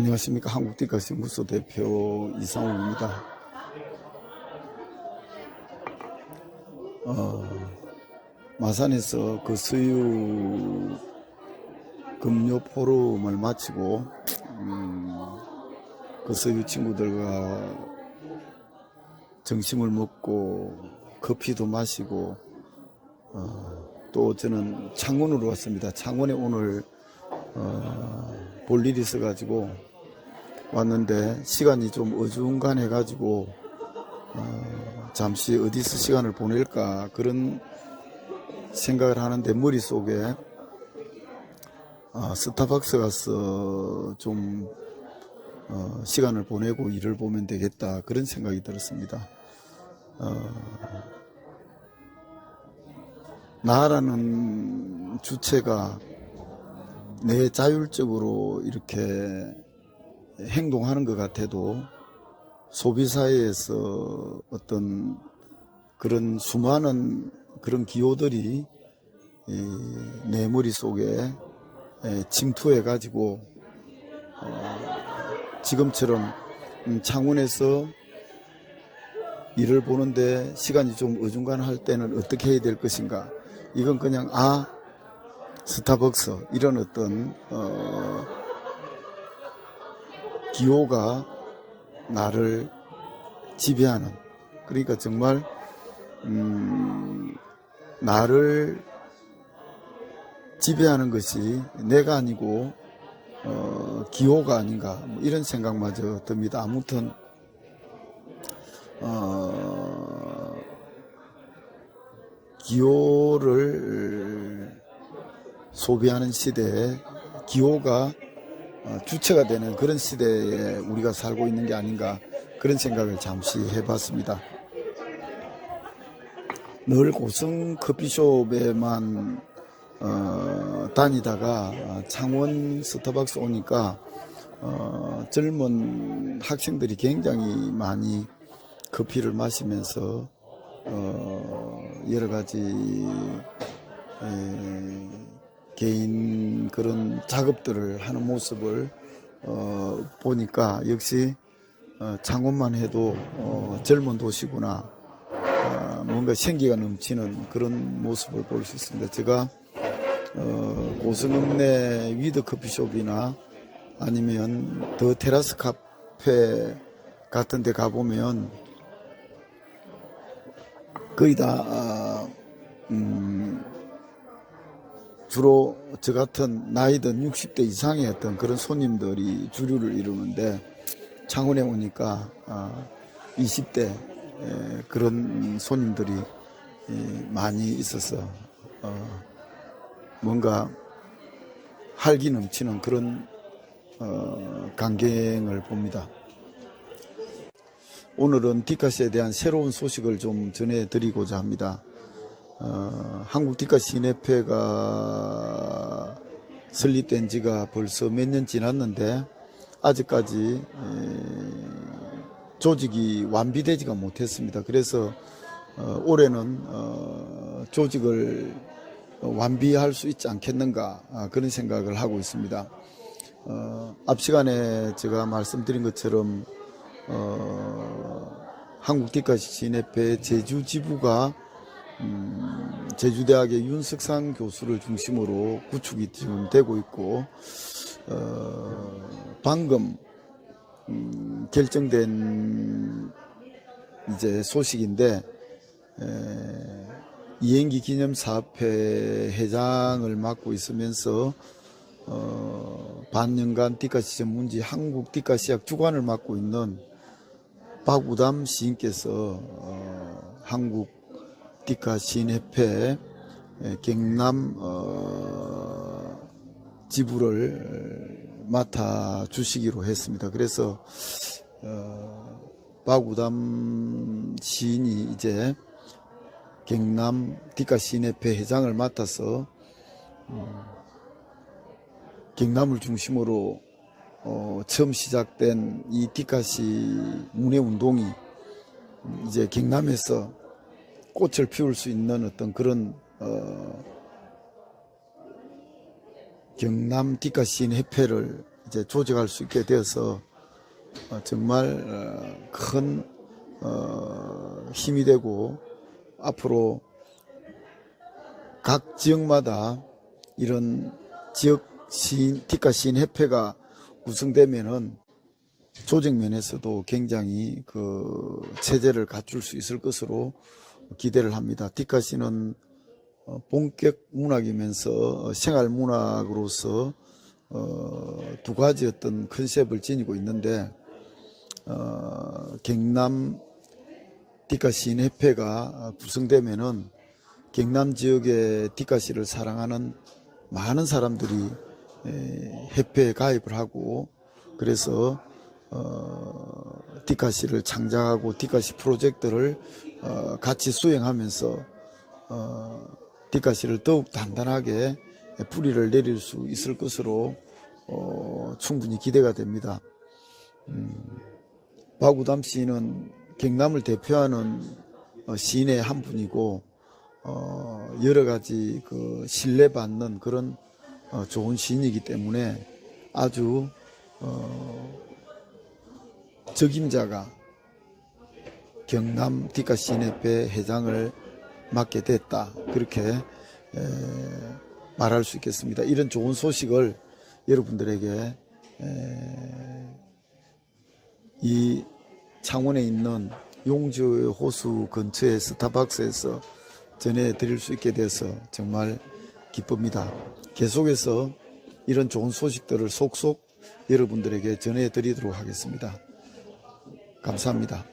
안녕하십니까 한국뒷가시무소 대표 이상우입니다. 어, 마산에서 그 수유 금요 포럼을 마치고 음, 그 수유 친구들과 점심을 먹고 커피도 마시고 어, 또 저는 창원으로 왔습니다. 창원에 오늘 어, 볼 일이 있어가지고 왔는데 시간이 좀 어중간해가지고 어, 잠시 어디서 시간을 보낼까 그런 생각을 하는데 머릿속에 아, 스타벅스 가서 좀 어, 시간을 보내고 일을 보면 되겠다 그런 생각이 들었습니다. 어, 나라는 주체가 내 자율적으로 이렇게 행동하는 것 같아도 소비사회에서 어떤 그런 수많은 그런 기호들이 이, 내 머릿속에 에, 침투해 가지고 어, 지금처럼 음, 창원에서 일을 보는데 시간이 좀 어중간할 때는 어떻게 해야 될 것인가. 이건 그냥 아 스타벅스 이런 어떤 어, 기호가 나를 지배하는 그러니까 정말 음, 나를 지배하는 것이 내가 아니고 어, 기호가 아닌가 뭐 이런 생각마저 듭니다. 아무튼 어, 기호를 소비하는 시대에 기호가 어, 주체가 되는 그런 시대에 우리가 살고 있는 게 아닌가 그런 생각을 잠시 해봤습니다. 늘 고성 커피숍에만 어, 다니다가 창원 스타벅스 오니까 어, 젊은 학생들이 굉장히 많이 커피를 마시면서 어, 여러 가지 에, 개인 그런 작업들을 하는 모습을 어, 보니까 역시 어, 창원만 해도 어, 젊은 도시구나 어, 뭔가 생기가 넘치는 그런 모습을 볼 수 있습니다. 제가 어, 고성읍내 위드 커피숍이나 아니면 더 테라스 카페 같은 데 가보면 거의 다 아, 음, 주로 저 같은 나이든 60대 이상의 어떤 그런 손님들이 주류를 이루는데 창원에 오니까 아, 20대 에, 그런 손님들이 에, 많이 있어서 어, 뭔가 활기 넘치는 그런 어, 광경을 봅니다. 오늘은 디카스에 대한 새로운 소식을 좀 전해드리고자 합니다. 어, 한국 디카스 인협회가 설립된 지가 벌써 몇 년 지났는데 아직까지 에, 조직이 완비되지가 못했습니다. 그래서 어, 올해는 어, 조직을 완비할 수 있지 않겠는가 아, 그런 생각을 하고 있습니다. 어, 앞 시간에 제가 말씀드린 것처럼 어, 한국 디카시 진협회 제주 지부가 음, 제주대학의 윤석상 교수를 중심으로 구축이 지금 되고 있고 어, 방금 음, 결정된 이제 소식인데 에, 이행기 기념사업회 회장을 맡고 있으면서 어, 반년간 디카시 전문지 한국 디카시학 주관을 맡고 있는 박우담 시인께서 어, 한국 디카 시인협회 경남 어, 지부를 맡아 주시기로 했습니다. 그래서 어, 박우담 시인이 이제 경남 디카 시인협회 회장을 맡아서 음, 경남을 중심으로 어, 처음 시작된 이 디카시 문예 운동이 이제 경남에서 꽃을 피울 수 있는 어떤 그런 어, 경남 디카시인 협회를 이제 조직할 수 있게 되어서 어, 정말 어, 큰 어, 힘이 되고 앞으로 각 지역마다 이런 지역 시인 티카 시인 협회가 구성되면은 조직 면에서도 굉장히 그 체제를 갖출 수 있을 것으로 기대를 합니다. 티카 시는 어, 본격 문학이면서 생활 문학으로서 어, 두 가지 어떤 컨셉을 지니고 있는데 어, 경남 디카 시인 협회가 구성되면은 경남 지역의 디카 시를 사랑하는 많은 사람들이 에, 협회에 가입을 하고 그래서 어, 디카 시를 창작하고 디카 시 프로젝트를 어, 같이 수행하면서 어, 디카 시를 더욱 단단하게 뿌리를 내릴 수 있을 것으로 어, 충분히 기대가 됩니다. 박우담 시인은 경남을 대표하는 어, 시인의 한 분이고 어, 여러 가지 그 신뢰받는 그런 어, 좋은 시인이기 때문에 아주 어, 적임자가 경남 디카 시인협회 회장을 맡게 됐다 그렇게 에, 말할 수 있겠습니다. 이런 좋은 소식을 여러분들에게 에, 이 창원에 있는 용주 호수 근처의 스타벅스에서 전해드릴 수 있게 돼서 정말 기쁩니다. 계속해서 이런 좋은 소식들을 속속 여러분들에게 전해드리도록 하겠습니다. 감사합니다.